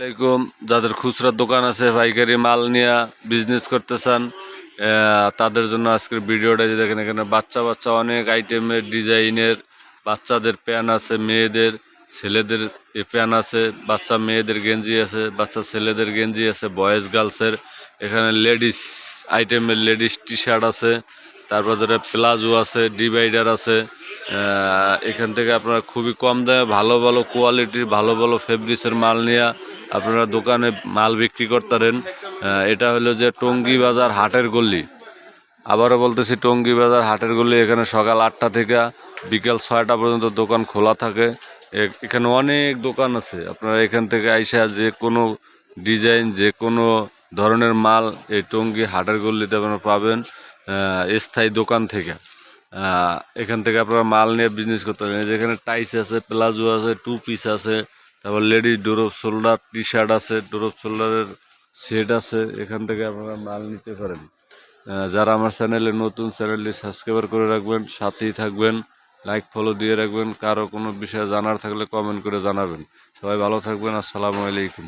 আসসালামাইকুম যাদের খুচরা দোকান আছে, পাইকারি মাল নিয়ে বিজনেস করতে চান তাদের জন্য আজকের ভিডিওটা যে দেখেন, এখানে বাচ্চা বাচ্চা অনেক আইটেমের ডিজাইনের বাচ্চাদের প্যান আছে, মেয়েদের, ছেলেদের প্যান আছে, বাচ্চা মেয়েদের গেঞ্জি আছে, বাচ্চা ছেলেদের গেঞ্জি আছে বয়েজ গার্লসের এখানে লেডিস আইটেমের লেডিস টি শার্ট আছে, তারপর ধরে প্লাজো আছে ডিভাইডার আছে এখান থেকে আপনারা খুবই কম দামে ভালো ভালো কোয়ালিটির ভালো ভালো ফেব্রিক্সের মাল নিয়ে আপনারা দোকানে মাল বিক্রি করতারেন এটা হলো যে টঙ্গী বাজার হাটের গল্লি আবারও বলতেছি, টঙ্গী বাজার হাটের গল্লি এখানে সকাল আটটা থেকে বিকেল ছয়টা পর্যন্ত দোকান খোলা থাকে। এখানে অনেক দোকান আছে। আপনারা এখান থেকে আইসা যে কোনো ডিজাইন, যে কোনো ধরনের মাল এই টঙ্গি হাটের গল্লিতে আপনারা পাবেন স্থায়ী দোকান থেকে। এখান থেকে আপনারা মাল নিয়ে বিজনেস করতে পারেন। যেখানে টাইস আছে প্লাজো আছে টু পিস আছে, তারপর ladies drop shoulder T shirt আছে ডোরপ শোল্ডারের সেট আছে, এখান থেকে আপনারা মাল নিতে পারেন। যারা আমার চ্যানেলে নতুন চ্যানেলটি সাবস্ক্রাইবার করে রাখবেন, সাথেই থাকবেন লাইক ফলো দিয়ে রাখবেন, কারও কোনো বিষয়ে জানার থাকলে কমেন্ট করে জানাবেন। সবাই ভালো থাকবেন, আসসালামু আলাইকুম।